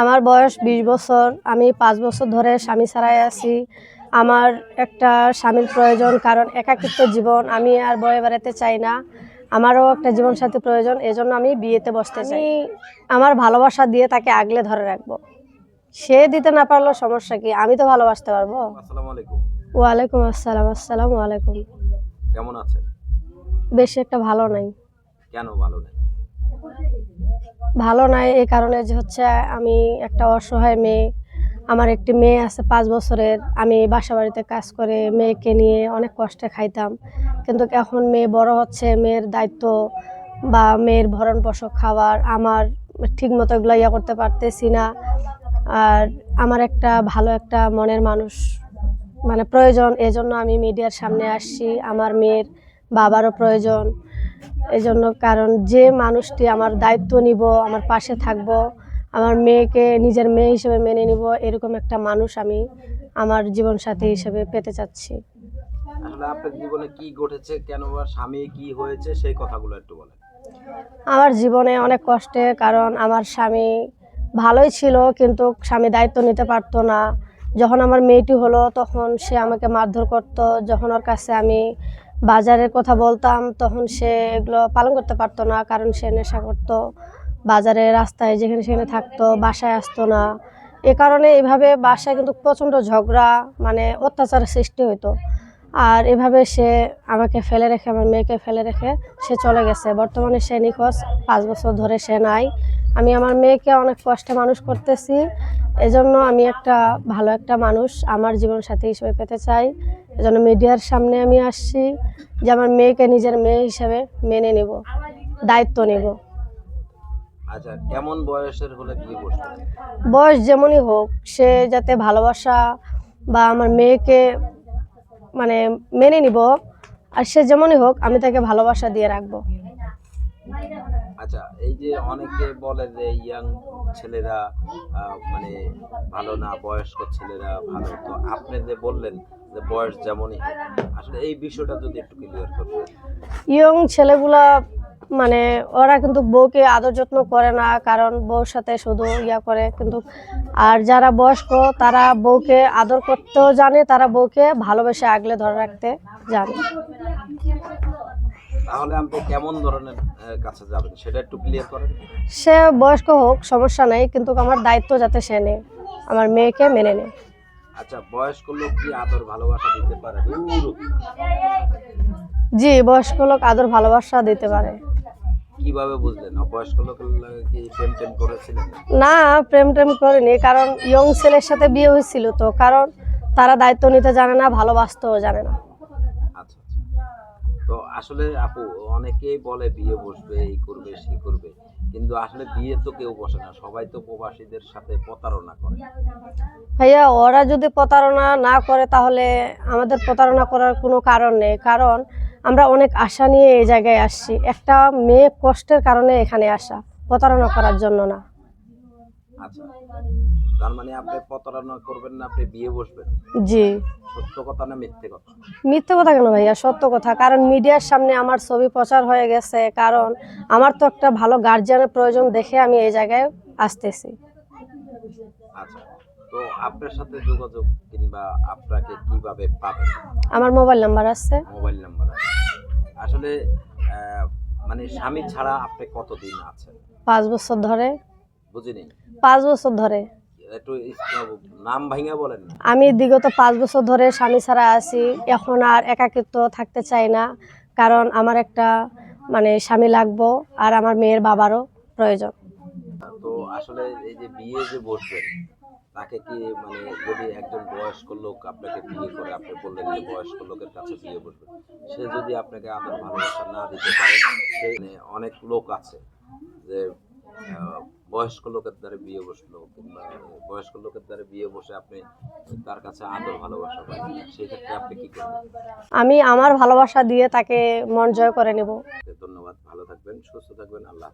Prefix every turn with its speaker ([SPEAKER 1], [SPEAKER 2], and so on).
[SPEAKER 1] আমার বয়স বিশ বছর আমি পাঁচ বছর ধরে স্বামী ছাড়াই আছি। আমার একটা স্বামীর প্রয়োজন কারণ একাকিত্ব জীবন আমি আর বয়ে বেড়াতে চাই না। আমারও একটা জীবনসাথী প্রয়োজন এজন্য আমি বিয়েতে বসতে চাই। আমার ভালোবাসা দিয়ে তাকে আগলে ধরে রাখব। সে দিতে না পারলেও সমস্যা কি? আমি তো ভালোবাসতে পারব। ওয়ালাইকুম আসসালাম আসসালাম ওয়ালাইকুম
[SPEAKER 2] কেমন আছেন?
[SPEAKER 1] বেশি একটা ভালো নাই।
[SPEAKER 2] কেন ভালো নেই?
[SPEAKER 1] ভালো নাই এই কারণে যে হচ্ছে আমি একটা অসহায় মেয়ে, আমার একটি মেয়ে আছে পাঁচ বছরের, আমি বাসা বাড়িতে কাজ করে মেয়েকে নিয়ে অনেক কষ্টে খাইতাম। কিন্তু এখন মেয়ে বড় হচ্ছে, মেয়ের দায়িত্ব বা মেয়ের ভরণ পোষক খাবার আমার ঠিক মতো এগুলো ইয়া করতে পারতেছি না। আর আমার একটা ভালো একটা মনের মানুষ মানে প্রয়োজন, এজন্য আমি মিডিয়ার সামনে আসছি। আমার মেয়ের বাবারও প্রয়োজন। এই জন্য কারণ যে মানুষটি আমার দায়িত্ব নিব আমার পাশে থাকব আমার মেয়েকে নিজের মেয়ে হিসেবে মেনে নিব এরকম একটা মানুষ আমি আমার জীবন জীবনসাথী হিসেবে পেতে চাচ্ছি।
[SPEAKER 2] আপনার জীবনে কি ঘটেছে? কেন স্বামী কি হয়েছে? সেই কথাগুলো একটু বলেন।
[SPEAKER 1] আমার জীবনে অনেক কষ্টে কারণ আমার স্বামী ভালোই ছিল কিন্তু স্বামী দায়িত্ব নিতে পারতো না। যখন আমার মেয়েটি হলো তখন সে আমাকে মারধর করতো। যখন ওর কাছে আমি বাজারের কথা বলতাম, তখন সে এগুলো পালন করতে পারতো না, কারণ সে নেশা করতো। বাজারে, রাস্তায়, যেখানে সেখানে থাকতো, বাসায় আসতো না। এ কারণে এভাবে বাসায় কিন্তু প্রচণ্ড ঝগড়া মানে অত্যাচারের সৃষ্টি হতো আর এভাবে সে আমাকে ফেলে রেখে, আমার মেয়েকে ফেলে রেখে সে চলে গেছে। বর্তমানে সে নিখোঁজ, পাঁচ বছর ধরে সে নাই। আমি আমার মেয়েকে অনেক কষ্টে মানুষ করতেছি। এজন্য আমি একটা ভালো একটা মানুষ আমার জীবনসাথী হিসেবে পেতে চাই। এজন্য মিডিয়ার সামনে আমি আসছি যে আমার মেয়েকে নিজের মেয়ে হিসেবে মেনে নেব দায়িত্ব নেব।
[SPEAKER 2] আচ্ছা কেমন বয়সের হলে বিয়ে বসবেন
[SPEAKER 1] বয়স যেমনই হোক সে যাতে ভালোবাসা বা আমার মেয়েকে মানে মেনে নিব আর সে যেমনই হোক আমি তাকে ভালোবাসা দিয়ে রাখব।
[SPEAKER 2] আচ্ছা এই যে অনেকে বলে যে ইয়াং ছেলেরা মানে ভালো না, বয়স্ক ছেলেরা ভালো। তো আপনি যে বললেন যে বয়স যেমনই আসলে এই বিষয়টা যদি একটু ক্লিয়ার করতেন
[SPEAKER 1] ইয়ং ছেলেগুলা মানে ওরা কিন্তু বউকে আদর যত্ন করে না, কারণ বউর সাথে শুধু ইয়া করে কিন্তু। আর যারা বয়স্ক, তারা বউকে আদর করতেও জানে, তারা বউকে ভালোবেসে আগলে ধরে রাখতে জানে।
[SPEAKER 2] তাহলে আপনি কেমন ধরনের কাছে যাবেন? সেটা একটু ক্লিয়ার করেন।
[SPEAKER 1] সে বয়স্ক হোক সমস্যা নাই কিন্তু আমার দায়িত্ব যাতে সে নেয় আমার মেয়েকে মেনে নেয়।
[SPEAKER 2] আচ্ছা বয়স্ক লোক কি আদর ভালোবাসা দিতে পারে?
[SPEAKER 1] জি বয়স্ক লোক আদর ভালোবাসা দিতে পারে।
[SPEAKER 2] কীভাবে বুঝলেন? বয়স্ক লাগে কি প্রেম টেম করেছিলেন?
[SPEAKER 1] না প্রেম টেম করিনি কারণ ইয়ং ছেলের সাথে বিয়ে হয়েছিল তো কারণ তারা দায়িত্ব নিতে জানে না ভালোবাসতেও জানে না।
[SPEAKER 2] তো আসলে আপু, অনেকেই বলে বিয়ে বসবে, এই করবে সেই করবে। কিন্তু আসলে বিয়ে তো কেউ বসে না, সবাই তো প্রবাসীদের সাথে প্রতারণা করে।
[SPEAKER 1] ভাইয়া, ওরা যদি প্রতারণা না করে, তাহলে আমাদের প্রতারণা করার কোনো কারণ নেই। কারণ আমরা অনেক আশা নিয়ে এই জায়গায় আসছি। একটা মেয়ে কষ্টের কারণে এখানে আসা, প্রতারণা করার জন্য না।
[SPEAKER 2] আচ্ছা। তার মানে আপনি প্রতারণা করবেন না আপনি বিয়ে বসবেন।
[SPEAKER 1] জি।
[SPEAKER 2] সত্য কথা না মিথ্যে কথা?
[SPEAKER 1] মিথ্যে কথা কেন ভাইয়া? সত্য কথা। কারণ মিডিয়ার সামনে আমার ছবি প্রচার হয়ে গেছে। কারণ আমার তো একটা ভালো গার্জিয়ানের প্রয়োজন দেখে আমি এই জায়গায় আসতেছি।
[SPEAKER 2] আচ্ছা। তো আপনার সাথে যোগাযোগ কিংবা আপনাকে কীভাবে পাবে?
[SPEAKER 1] আমার মোবাইল নাম্বার আছে।
[SPEAKER 2] মোবাইল নাম্বার আছে। আসলে মানে স্বামী ছাড়া আপনি কতদিন আছেন?
[SPEAKER 1] পাঁচ বছর ধরে।
[SPEAKER 2] বুঝিনি?
[SPEAKER 1] পাঁচ বছর ধরে।
[SPEAKER 2] একটু নাম ভাঙা বলেন
[SPEAKER 1] আমি বিগত পাঁচ বছর ধরে স্বামী ছাড়া আছি এখন আর একাকিত্ব থাকতে চাই না কারণ আমার একটা মানে স্বামী লাগবো আর আমার মেয়ের বাবারও প্রয়োজন।
[SPEAKER 2] তো আসলে এই যে বিয়ে যে বসবেন তাকে কি মানে যদি একজন বয়স্ক লোক আপনাকে বিয়ে করে আপনি বললেন যে বয়স্ক লোকের কাছে বিয়ে বসবেন সে যদি আপনাকে আদর ভালোবাসা না দিতে পারে সে মানে অনেক লোক আছে যে বয়স্ক লোকের দ্বারা বিয়ে বসল কিংবা বয়স্ক লোকের দ্বারা বিয়ে বসে আপনি তার কাছে আদর ভালোবাসা পাই সেই ক্ষেত্রে আপনি কি করবেন?
[SPEAKER 1] আমি আমার ভালোবাসা দিয়ে তাকে মন জয় করে নেব।
[SPEAKER 2] ধন্যবাদ ভালো থাকবেন সুস্থ থাকবেন আল্লাহ